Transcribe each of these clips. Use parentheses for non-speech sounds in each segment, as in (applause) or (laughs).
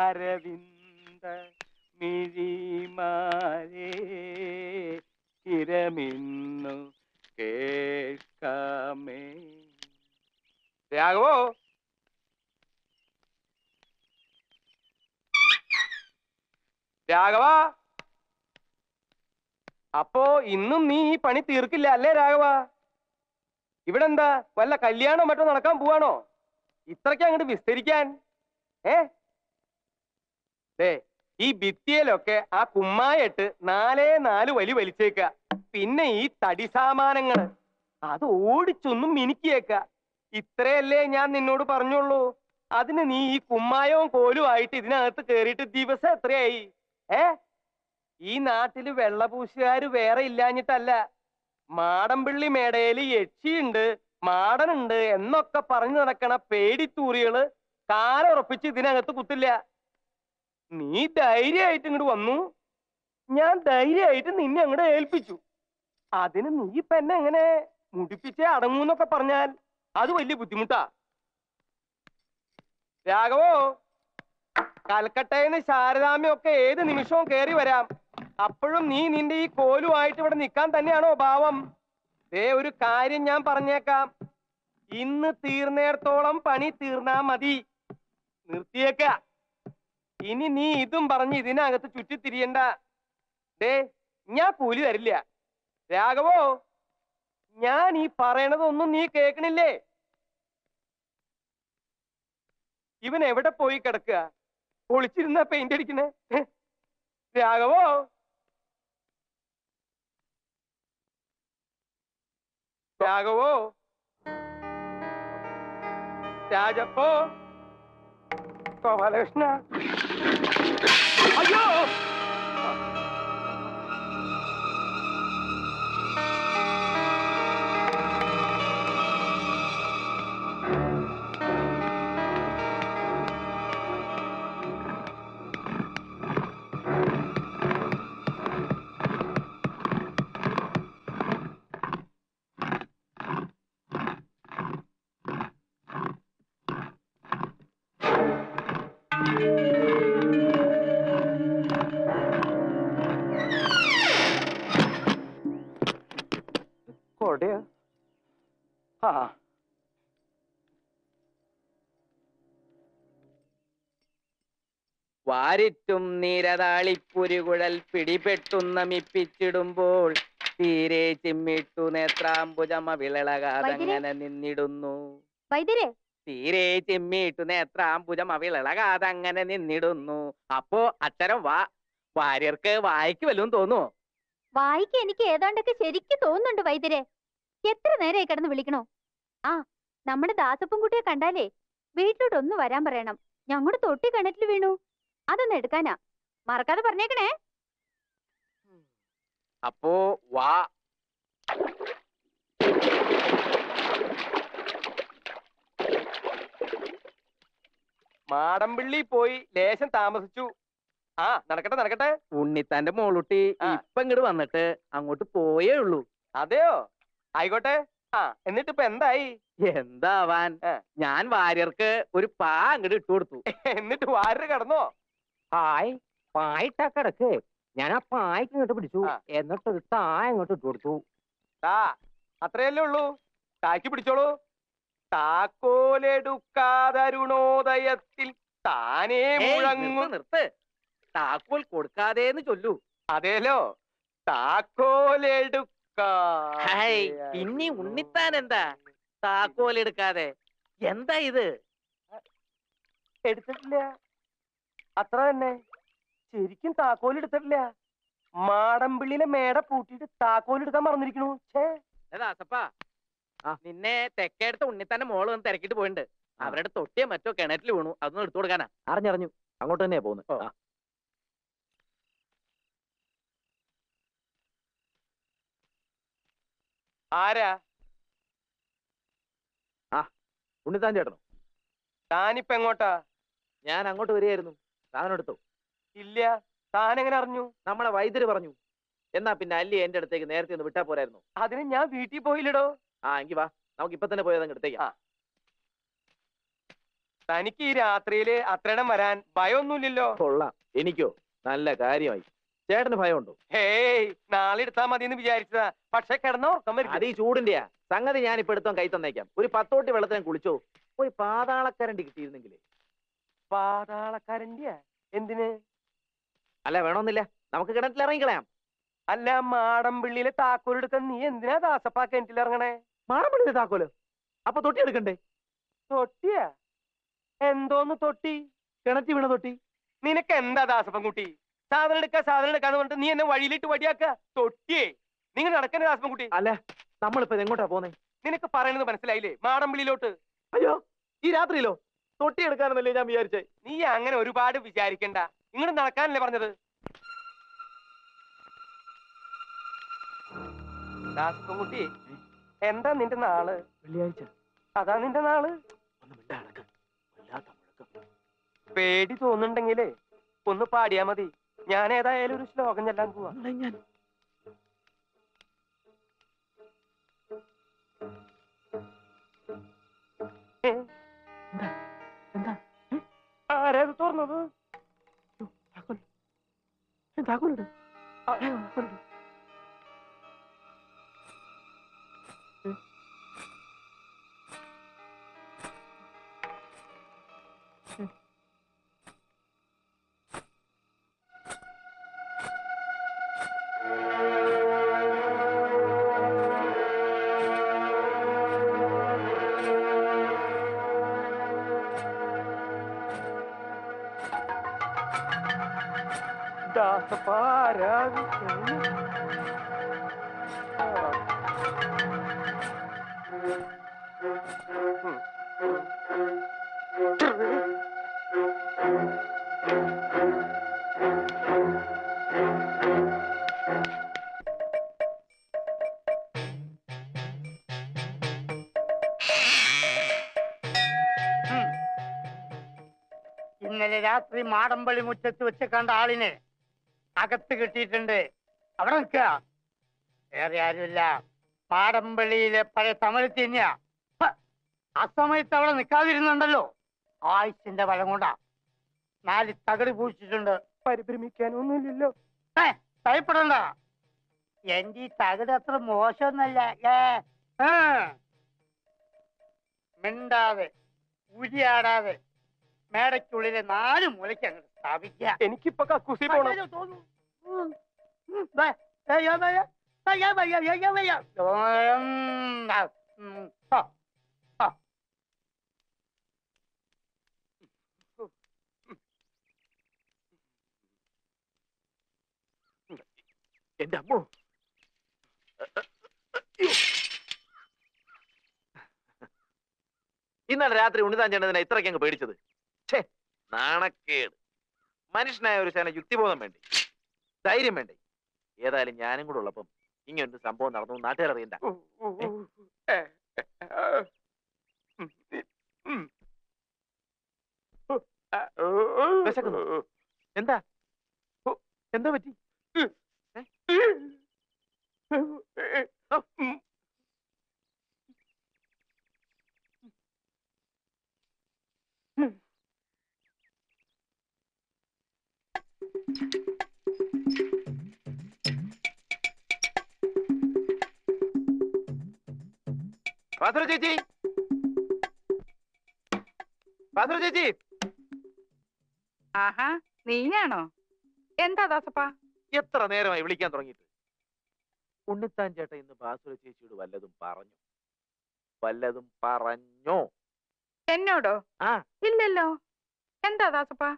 അരവിന്ദ മിഴിമാരേ ഇരമിന്നു കേൾക്കാമേ. രാഘവോ? രാഘവ? അപ്പോ ഇന്നും നീ ഈ പണി തീർക്കില്ല അല്ലേ രാഘവ? ഇവിടെ എന്താ വല്ല കല്യാണം മറ്റോ നടക്കാൻ പോവാണോ? ഇത്രയ്ക്ക് അങ്ങോട്ട് വിസ്തരിക്കാൻ ഏ? ദേ ഈ ഭിത്തിയിലൊക്കെ ആ കുമ്മായിട്ട് നാലേ നാല് വലി വലിച്ചേക്ക പിന്നെ ഈ തടി സാമാനങ്ങൾ. അത് ഓടിച്ചൊന്നും മിനുക്കിയേക്ക ഇത്രയല്ലേ ഞാൻ നിന്നോട് പറഞ്ഞുള്ളൂ. അതിന് നീ ഈ കുമ്മായവും കോലും ആയിട്ട് ഇതിനകത്ത് കേറിയിട്ട് ദിവസം എത്രയായി? ഏ? ഈ നാട്ടിൽ വെള്ളപൂശുകാര് വേറെ ഇല്ലാഞ്ഞിട്ടല്ല. മാടമ്പിള്ളി മേടയിൽ യക്ഷിയുണ്ട് മാടനുണ്ട് എന്നൊക്കെ പറഞ്ഞു നടക്കണ പേടിത്തൂറികൾ കാലുറപ്പിച്ച് ഇതിനകത്ത് കുത്തില്ല. നീ ധൈര്യമായിട്ട് ഇങ്ങോട്ട് വന്നു. ഞാൻ ധൈര്യമായിട്ട് നിന്നെ അങ്ങോട്ട് ഏൽപ്പിച്ചു. അതിന് നീ ഇപ്പൊ എന്നെ എങ്ങനെ മുടിപ്പിച്ചേ അടങ്ങൂന്നൊക്കെ പറഞ്ഞാൽ അത് വലിയ ബുദ്ധിമുട്ടാ. രാഘവോ കൽക്കട്ടയിന്ന് ശാരദാമ്യൊക്കെ ഏത് നിമിഷവും കേറി വരാം. അപ്പോഴും നീ നിന്റെ ഈ കോലുമായിട്ട് ഇവിടെ നിൽക്കാൻ തന്നെയാണോ ഭാവം? ദേ ഒരു കാര്യം ഞാൻ പറഞ്ഞേക്കാം. ഇന്ന് തീർന്നേടത്തോളം പണി തീർന്നാ മതി. നിർത്തിയേക്ക. ഇനി നീ ഇതും പറഞ്ഞ് ഇതിനകത്ത് ചുറ്റിത്തിരിയണ്ട. ദേ ഞാൻ കൂലി തരില്ല. രാഘവോ ഞാൻ ഈ പറയണതൊന്നും നീ കേക്കണില്ലേ ഇവൻ എവിടെ പോയി കിടക്കുക? ഒളിച്ചിരുന്ന പെയിന്റ് അടിക്കണേ. രാഘവോ. രാഘവോ. രാജപ്പോ. ഗോപാലകൃഷ്ണ അയ്യോ വാരിറ്റും നീരതാളിപ്പുരുകുഴൽ പിടിപെട്ടുന്ന മിപ്പിച്ചിടുമ്പോൾ തീരെ ചിമ്മിട്ടു നേത്രാംബുജമ വിളളകാതങ്ങനെ നിന്നിടുന്നു. വൈദ്യരെ. തീരെ ചിമ്മിട്ടു നേത്രാംബുജമ വിളളകാതങ്ങനെ നിന്നിടുന്നു. അപ്പോ അത്തരം വാ വാര്യർക്ക് വായിക്ക് വല്ലതും തോന്നുവോ? വായിക്ക് എനിക്ക് ഏതാണ്ടൊക്കെ ശരിക്കും തോന്നുന്നുണ്ട് വൈദ്യരെ. എത്ര നേരമായി കിടന്ന് വിളിക്കണോ? ആ നമ്മുടെ ദാസപ്പൻകുട്ടിയെ കണ്ടാലേ വീട്ടിലോട്ട് ഒന്ന് വരാൻ പറയണം. ഞങ്ങളുടെ തൊട്ടി കിണറ്റിൽ വീണു. അതൊന്ന് എടുക്കാനാ. മറക്കാതെ പറഞ്ഞേക്കണേ. അപ്പോ വാ. മാടമ്പിള്ളി പോയി ലേശം താമസിച്ചു. ആ നടക്കട്ടെ നടക്കട്ടെ. ഉണ്ണിത്താന്റെ മോളുട്ടി ആ. ഇപ്പൊ ഇങ്ങോട്ട് വന്നിട്ട് അങ്ങോട്ട് പോയേ ഉള്ളൂ. അതെയോ? ആയിക്കോട്ടെ. ആ എന്നിട്ട് ഇപ്പൊ എന്തായി? എന്താവാൻ? ഞാൻ വാര്യർക്ക് ഒരു പാ അങ്ങോട്ട് ഇട്ടു കൊടുത്തു. എന്നിട്ട് വാര്യർ കടന്നോ? ഹായ് പായിട്ടാ കിടക്ക്. ഞാൻ ആ പായ്ക്ക് ഇങ്ങോട്ട് പിടിച്ചു. എന്നിട്ട് ഒരു താ ഇങ്ങോട്ട് ഇട്ട് കൊടുത്തു. താ അത്രയല്ലേ ഉള്ളൂ. താക്കി പിടിച്ചോളൂ. താക്കോലെടുക്കാതരുണോദയത്തിൽ താനേ മുഴങ്ങു. നിർത്ത്, താക്കോൽ കൊടുക്കാതെ എന്ന് ചൊല്ലൂ. അതേലോ. ഹൈ താക്കോലെടുക്കാ പിന്നെ ഉണ്ണിത്താൻ എന്താ? താക്കോലെടുക്കാതെ. എന്താ ഇത്? എടുത്തിട്ടില്ല. അത്ര തന്നെ. ശരിക്കും താക്കോൽ എടുത്തിട്ടില്ല. മാടമ്പിള്ളിയിലെ മേട പൂട്ടിട്ട് താക്കോൽ എടുക്കാൻ മറന്നിരിക്കണു. ദാസപ്പാ നിന്നെ തെക്കേടുത്ത ഉണ്ണിത്താന്റെ മോൾ വന്ന് തിരക്കിട്ട് പോയിട്ടുണ്ട് അവരുടെ തൊട്ടിയെ മറ്റോ കിണറ്റിൽ വീണു. അതൊന്നും എടുത്തു കൊടുക്കാനാ. അറിഞ്ഞറിഞ്ഞു. അങ്ങോട്ട് തന്നെയാ പോകുന്നത് ആരാ? ആരാ ഉണ്ണിത്താൻ ചേട്ടനോ? താനിപ്പെങ്ങോട്ടാ ഞാൻ അങ്ങോട്ട് വരികയായിരുന്നു. സാധനം എടുത്തു ഇല്ല. താൻ എങ്ങനെ അറിഞ്ഞു? നമ്മളെ വൈദ്യര് പറഞ്ഞു. എന്നാ പിന്നെ അല്ലി എന്റെ അടുത്തേക്ക് നേരത്തെ ഒന്ന് വിട്ടാ പോരായിരുന്നു. അതിന് ഞാൻ വീട്ടിൽ പോയില്ലടോ. ആ എങ്കി വാ. നമുക്ക് ഇപ്പൊ തന്നെ പോയത് എടുത്തേക്കാം. തനിക്ക് ഈ രാത്രിയിൽ അത്രയിടം വരാൻ ഭയമൊന്നുമില്ലല്ലോ കൊള്ളാം. എനിക്കോ? നല്ല കാര്യമായി. ചേട്ടന് ഭയമുണ്ടോ? ഹേയ് നാളെ എടുത്താ മതി എന്ന് വിചാരിച്ചതാ. പക്ഷെ കിടന്ന ഉറക്കം വരും. അത് ഈ ചൂടിന്റെയാ. സംഗതി ഞാൻ ഇപ്പൊ എടുത്തോ കൈ തന്നേക്കാം. ഒരു പത്തോട്ടി വെള്ളത്തിന് കുളിച്ചോ. പോയി പാതാളക്കരണ്ടി കിട്ടിയിരുന്നെങ്കിലേ. പാതാളക്കാരന്റെ എന്തിന്? അല്ല വേണമെന്നില്ല നമുക്ക് കിണറ്റിൽ ഇറങ്ങിക്കളയാം. അല്ല മാടമ്പിള്ളിയിലെ താക്കോലെടുക്കാൻ നീ എന്തിനാ ദാസപ്പാ കിണറ്റിലിറങ്ങണേ മാറപ്പെടുന്നത് താക്കോൽ? അപ്പൊ തൊട്ടി എടുക്കണ്ടേ? തൊട്ടിയാ? എന്തോന്ന് തൊട്ടി? കിണറ്റി വീണ തൊട്ടി. നിനക്ക് എന്താ ദാസപ്പൻ കുട്ടി സാധനം എടുക്ക സാധനം എടുക്കാന്ന് പറഞ്ഞിട്ട് നീ എന്നെ വഴിയിലിട്ട് വടിയാക്ക? തൊട്ടിയേ. നിങ്ങൾ നടക്കണ്ട ദാസപ്പൻ കുട്ടി അല്ല നമ്മളിപ്പോ എങ്ങോട്ടാ പോന്നെ? നിനക്ക് പറയുന്നത് മനസ്സിലായില്ലേ? മാടമ്പിളിയിലോട്ട് അയ്യോ ഈ രാത്രിയിലോ? തൊട്ടി എടുക്കാനെന്നല്ലേ ഞാൻ വിചാരിച്ചേ. നീ അങ്ങനെ ഒരുപാട് വിചാരിക്കണ്ട. ഇങ്ങോട്ട് നടക്കാനല്ലേ പറഞ്ഞത്? ദാസപ്പൻകുട്ടി എന്താ നിന്റെ നാൾ? വെള്ളിയാഴ്ച. അതാ നിന്റെ നാൾ? പേടി തോന്നുന്നുണ്ടെങ്കിലേ ഒന്ന് പാടിയാ മതി. ഞാൻ ഏതായാലും ഒരു ശ്ലോകം ചെല്ലാൻ പോവാ. ഞാൻ ആരാ ഇത് തുറന്നത് താക്കോൽ ഏ, താക്കോലിട് ആ, ഏ, ദാസപ്പാരാ ഇന്നലെ രാത്രി മാടമ്പള്ളി മുറ്റത്ത് വെച്ച് കണ്ട ആളിനെ അകത്ത് കിട്ടിയിട്ടുണ്ട്. അവിടെ നിൽക്കുക. വേറെ ആരുമില്ല. പാടമ്പള്ളിയിലെ പഴയ തമിഴ് തന്നെയാ. ആ സമയത്ത് അവിടെ നിൽക്കാതിരുന്നുണ്ടല്ലോ. ആയുസിന്റെ ഫലം കൊണ്ടാ. നാല് തകട് പൂച്ചിട്ടുണ്ട് പരിഭ്രമിക്കാനൊന്നുമില്ലല്ലോ. ഏ ഭയപ്പെടണ്ട. എന്റെ ഈ തകട് അത്ര മോശമൊന്നല്ല. ഏ. മിണ്ടാതെ ഉരിയാടാതെ മേടയ്ക്കുള്ളിലെ നാല് മൂലയ്ക്ക് അങ്ങോട്ട് എനിക്കിപ്പൊ കക്കൂസി പോണം. എന്റെ അമ്മോ ഇന്നലെ രാത്രി ഉണ്ണിതാൻ ചേട്ടനെ ഇത്രയ്ക്ക് അങ്ങ് പേടിച്ചത് ഛേ നാണക്കേട് മനുഷ്യനായ ഒരു ശേന യുക്തിബോധം വേണ്ടേ? ധൈര്യം വേണ്ടേ? ഏതായാലും ഞാനും കൂടെ ഉള്ളപ്പം ഇങ്ങനൊരു സംഭവം നടന്നു നാട്ടുകാർ അറിയണ്ട. എന്താ? എന്താ പറ്റി? പാത്ര ചേച്ചി. പാത്ര ചേച്ചി. ആഹാ നീയാണോ? എന്താ ദാസപ്പാ? എത്ര നേരമായി വിളിക്കാൻ തുടങ്ങിയിട്ട്? ഉണ്ണിത്താൻ ചേട്ടൻ ഇന്ന് ബാസുര ചേച്ചിയോട് വല്ലതും പറഞ്ഞു. വല്ലതും പറഞ്ഞോ? എന്നോടോ? ആ. ഇല്ലല്ലോ. എന്താ ദാസപ്പാ?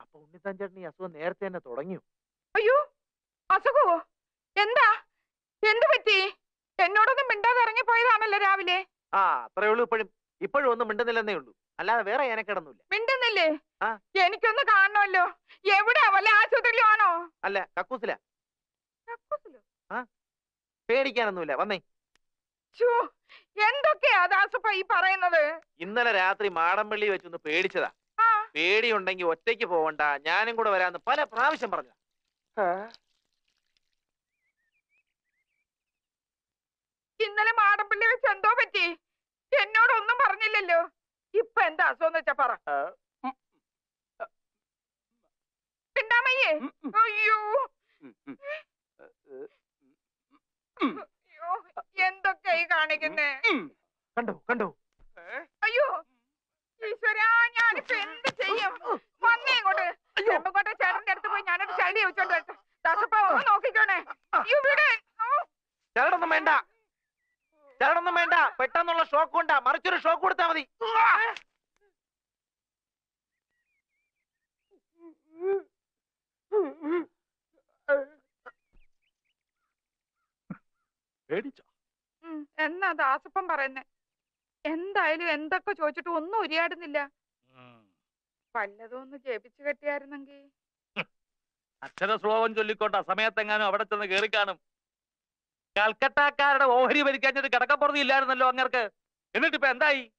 അപ്പൊ ഉണ്ണിത്താൻ ചേട്ടൻ ഈ അസുഖം നേരത്തെ തന്നെ തുടങ്ങിയോ? അയ്യോ അസുഖവോ? എന്താ? എന്ത് പറ്റി? എന്നോടൊന്നും മിണ്ടാതെ ഇറങ്ങി ഇറങ്ങിപ്പോയതാണല്ലോ രാവിലെ. ആ അത്രേ ഉള്ളൂ ഇപ്പോഴും. ഇപ്പോഴും ഒന്നും മിണ്ടുന്നില്ലെന്നേ ഉള്ളൂ. അല്ലാതെ വേറെ കിടന്നില്ല മിണ്ടുന്നില്ലേ? ആ. എനിക്കൊന്ന് കാണണമല്ലോ. എവിടെയാ വല്ല ആശുപത്രിയിലാണോ? അല്ല കക്കൂസില. പേടിക്കാനൊന്നുമില്ല. വന്നേ. ഛോ, എന്തൊക്കെയാ ദാസപ്പ ഈ പറയുന്നത്? ഇന്നലെ രാത്രി മാടമ്പള്ളി വെച്ചൊന്ന് പേടിച്ചതാ. ആ. പേടിയുണ്ടെങ്കിൽ ഒറ്റയ്ക്ക് പോവണ്ട. ഞാനും കൂടെ വരാന്ന് പല പ്രാവശ്യം പറഞ്ഞു ഇന്നലെ മാടപ്പള്ളി വെച്ച് എന്തോ പറ്റി? എന്നോടൊന്നും പറഞ്ഞില്ലല്ലോ. ഇപ്പൊ എന്താ അസുഖം വെച്ചാ പറ. പിണ്ടാമയ്യേ. അയ്യോ. ഉം, ഉം. എന്തൊക്കെ ഈ കാണിക്കുന്നേ? കണ്ടോ കണ്ടോ അയ്യോ ഈശ്വരാ ഞാനിപ്പോ എന്ത് ചെയ്യും വന്നേ ഇങ്ങോട്ട് ചെമ്പക്കോട്ടെ ചേട്ടന്റെ അടുത്ത് പോയി ഞാനൊരു ചളി വെച്ചോണ്ട് വരട്ടെ. ദാസപ്പ ഒന്ന് നോക്കിക്കോണേ അയ്യോ ഇവിടെ ചരടൊന്നും വേണ്ട ചരടൊന്നും വേണ്ട. പെട്ടെന്നുള്ള ഷോക്ക് കൊണ്ടാ മറിച്ചൊരു ഷോക്ക് കൊടുത്താ മതി. എന്നാ ദാസപ്പം പറയുന്നേ? എന്തായാലും എന്തൊക്കെ ചോദിച്ചിട്ട് ഒന്നും ഉരിയാടുന്നില്ല. വല്ലതും ഒന്ന് ജപിച്ചു കെട്ടിയായിരുന്നെങ്കി. അക്ഷര ശ്ലോകം സമയത്തെങ്ങാനും അവിടെ ചെന്ന് കേറി കാണും കൽക്കട്ടക്കാരുടെ ഓഹരി ഭരിക്കാഞ്ഞത് കിടക്കപ്പുറത്ത് ഇല്ലായിരുന്നല്ലോ അങ്ങർക്ക്. എന്നിട്ട് ഇപ്പൊ എന്തായി?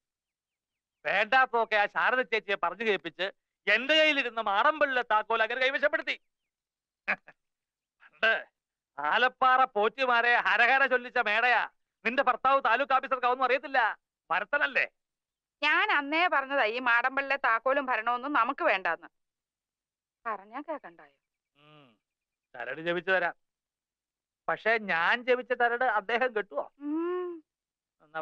വേണ്ടാത്തൊക്കെ ആ ശാരദ ചേച്ചിയെ പറഞ്ഞു കേൾപ്പിച്ച് എന്റെ കയ്യിലിരുന്ന മാടമ്പള്ളിലെ താക്കോൽ അങ്ങനെ കൈവശപ്പെടുത്തി. പണ്ട് ആലപ്പാറ പോറ്റിമാരെ ഹരഹര ചൊല്ലിച്ച മേടയാ. നിന്റെ ഭർത്താവ് താലൂക്ക് ഓഫീസർക്കാവൊന്നും അറിയത്തില്ല. ഭരത്തനല്ലേ ഞാൻ അന്നേ പറഞ്ഞതാ ഈ മാടമ്പള്ളിലെ താക്കോലും ഭരണമൊന്നും നമുക്ക് വേണ്ടാന്ന്. പറഞ്ഞാ കേക്കണ്ടായോ? ഉം. ചരട് ജപിച്ചു തരാം. പക്ഷെ ഞാൻ ജപിച്ച തരട് അദ്ദേഹം കെട്ടുവോ? എന്നാ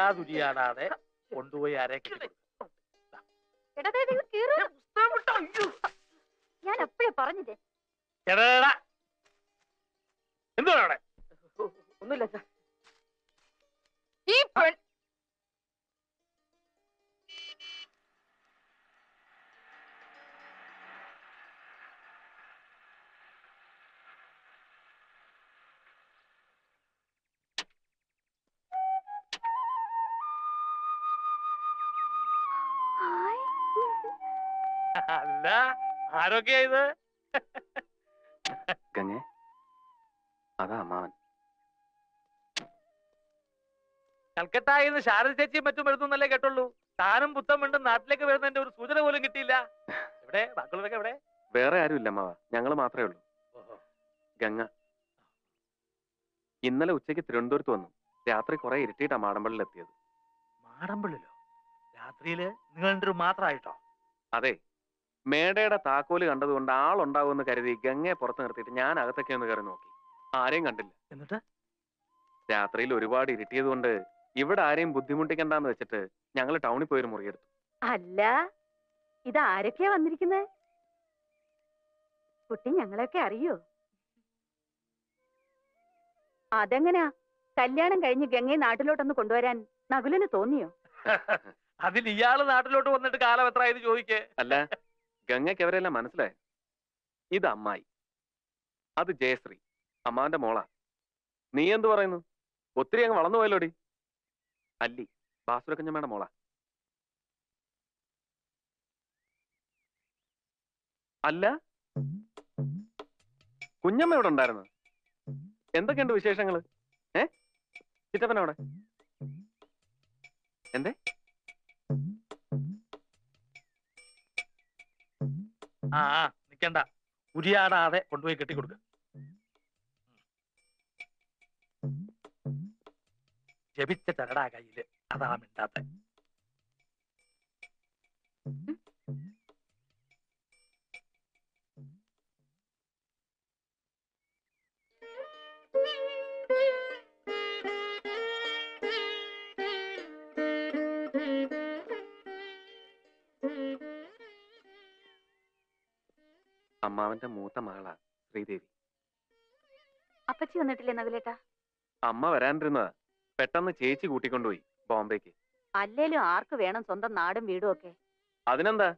മിണ്ടാതുരിയാടാതെ കൊണ്ടുപോയി ആരെ. ഞാൻ അപ്പഴേ പറഞ്ഞില്ലേ? എന്തുവാണ് ഒന്നുമില്ല സാർ. ഈ പെൺ ആരൊക്കെയാ ഇത്? ഗംഗേ അതാ അമ്മാവൻ. കൽക്കട്ടായിന്ന് ശാരദ ചേച്ചിയും മറ്റും എഴുതുന്നല്ലേ കേട്ടുള്ളൂ താനും പുത്തം വീണ്ടും നാട്ടിലേക്ക് വരുന്നതിന്റെ ഒരു സൂചന പോലും കിട്ടിയില്ല. എവിടെ? ബാക്കിയുള്ളവരൊക്കെ എവിടെ? വേറെ ആരുമില്ല അമ്മാവ. ഞങ്ങൾ മാത്രമേ ഉള്ളൂ. ഗംഗ ഇന്നലെ ഉച്ചയ്ക്ക് തിരുവനന്തപുരത്ത് വന്നു. രാത്രി കുറെ ഇരുട്ടിയിട്ടാ മാടമ്പള്ളിൽ എത്തിയത് മാടമ്പള്ളിലോ? രാത്രിയിൽ നിങ്ങളുടെ മാത്രമായിട്ടോ അതെ മേടയുടെ താക്കോൽ കണ്ടതുകൊണ്ട് ആളുണ്ടാവുമെന്ന് കരുതി ഗംഗയെ പുറത്ത് നിർത്തിയിട്ട് ഞാൻ അകത്തൊക്കെ ഒന്ന് കയറി നോക്കി. ആരെയും കണ്ടില്ല. എന്നിട്ട്? രാത്രിയിൽ ഒരുപാട് ഇരുട്ടിയത് കൊണ്ട് ഇവിടെ ആരെയും ബുദ്ധിമുട്ടിക്കണ്ടെന്ന് വെച്ചിട്ട് ഞങ്ങൾ ടൗണിൽ പോയി പോയൊരു മുറിയെടുത്തു. അല്ല ഇത് ആരൊക്കെയാ വന്നിരിക്കുന്നത് കുട്ടി ഞങ്ങളെയൊക്കെ അറിയോ? അതെങ്ങനാ? കല്യാണം കഴിഞ്ഞ് ഗംഗയെ നാട്ടിലോട്ടൊന്ന് കൊണ്ടുവരാൻ നകുലന് തോന്നിയോ? (laughs) അതിൽ ഇയാൾ നാട്ടിലോട്ട് വന്നിട്ട് കാലം എത്ര ചോദിക്കേ. അല്ല ഗംഗയ്ക്ക് അവരെല്ലാം മനസ്സിലായി? ഇത് അമ്മായി. അത് ജയശ്രീ അമ്മാന്റെ മോളാ. നീ എന്തു പറയുന്നു? ഒത്തിരി അങ്ങ് വളർന്നു പോയല്ലോടി? അല്ലി ബാസുരക്കഞ്ഞമ്മയുടെ മോളാ. അല്ല? കുഞ്ഞമ്മ ഇവിടെ ഉണ്ടായിരുന്നു? എന്തൊക്കെയുണ്ട് വിശേഷങ്ങൾ? ഏ? ചിറ്റപ്പനവിടെ എന്തേ? ആ ആ, നിക്കണ്ട. ഉരിയാടാതെ കൊണ്ടുപോയി കെട്ടിക്കൊടുക്ക. ജപിച്ച ചരടാ കയ്യിൽ. അതാ മിണ്ടാത്ത അമ്മാവന്റെ മൂത്ത മകളാ ശ്രീദേവി. അപ്പച്ചി വന്നിട്ടില്ലേ നകുലേട്ടാ അമ്മ വരാനിരുന്നതാ. പെട്ടെന്ന് ചേച്ചി കൂട്ടിക്കൊണ്ടുപോയി ബോംബെക്ക്. അല്ലേലും ആർക്ക് വേണം സ്വന്തം നാടും വീടും ഒക്കെ? അതിനെന്താ?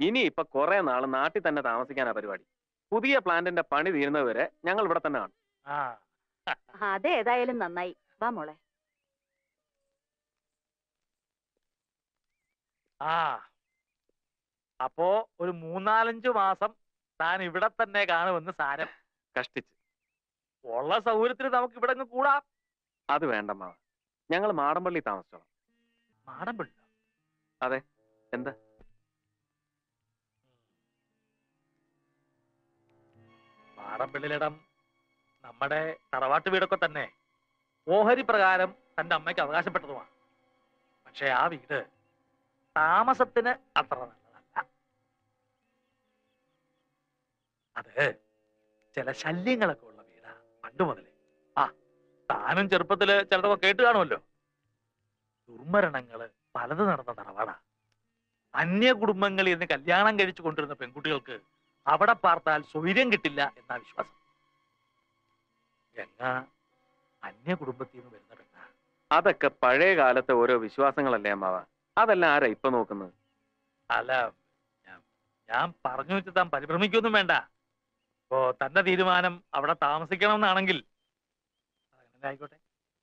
ഇനി ഇപ്പൊ കുറെ നാൾ നാട്ടിൽ തന്നെ താമസിക്കാനാ പരിപാടി. പുതിയ പ്ലാന്റിന്റെ പണി തീരുന്നവരെ ഞങ്ങൾ ഇവിടെ തന്നെ കാണും. അതെ അതേതായാലും നന്നായി. വാ മോളെ. ആ. അപ്പോ ഒരു മൂന്നാലഞ്ചു മാസം താൻ ഇവിടെ തന്നെ കാണുമെന്ന് സാരം കഷ്ടിച്ച്. ഉള്ള സൗകര്യത്തിന് നമുക്ക് ഇവിടെ കൂടാം. അത് വേണ്ട മാവ ഞങ്ങൾ മാടമ്പള്ളി താമസിച്ചോളാം. മാടമ്പള്ളി? അതെ. എന്താ? മാടമ്പള്ളിയിലിടം നമ്മുടെ തറവാട്ട് വീടൊക്കെ തന്നെ. ഓഹരി പ്രകാരം തന്റെ അമ്മയ്ക്ക് അവകാശപ്പെട്ടതുമാണ്. പക്ഷെ ആ വീട് താമസത്തിന് അത്ര നല്ലതല്ല അത് ചില ശല്യങ്ങളൊക്കെ ഉള്ള വീടാ പണ്ട് മുതലേ. ആ താനും ചെറുപ്പത്തിൽ ചിലതൊക്കെ കേട്ട് കാണുമല്ലോ. ദുർമരണങ്ങൾ പലത് നടന്ന തറവാടാ. അന്യ കുടുംബങ്ങളിൽ നിന്ന് കല്യാണം കഴിച്ചു കൊണ്ടിരുന്ന പെൺകുട്ടികൾക്ക് അവിടെ പാർത്താൽ സ്വൈര്യം കിട്ടില്ല എന്നാ വിശ്വാസം. ഗംഗ അന്യ കുടുംബത്തിൽ നിന്ന് വരുന്ന പെണ്ണ. അതൊക്കെ പഴയ കാലത്തെ ഓരോ വിശ്വാസങ്ങളല്ലേ അമ്മാവ? അതെല്ലാം ആരാ ഇപ്പൊ നോക്കുന്നത്? അല്ല ഞാൻ ഞാൻ പറഞ്ഞു വെച്ച് താൻ പരിഭ്രമിക്കൊന്നും വേണ്ട. ഇപ്പോ തന്റെ തീരുമാനം അവിടെ താമസിക്കണം എന്നാണെങ്കിൽ ആയിക്കോട്ടെ.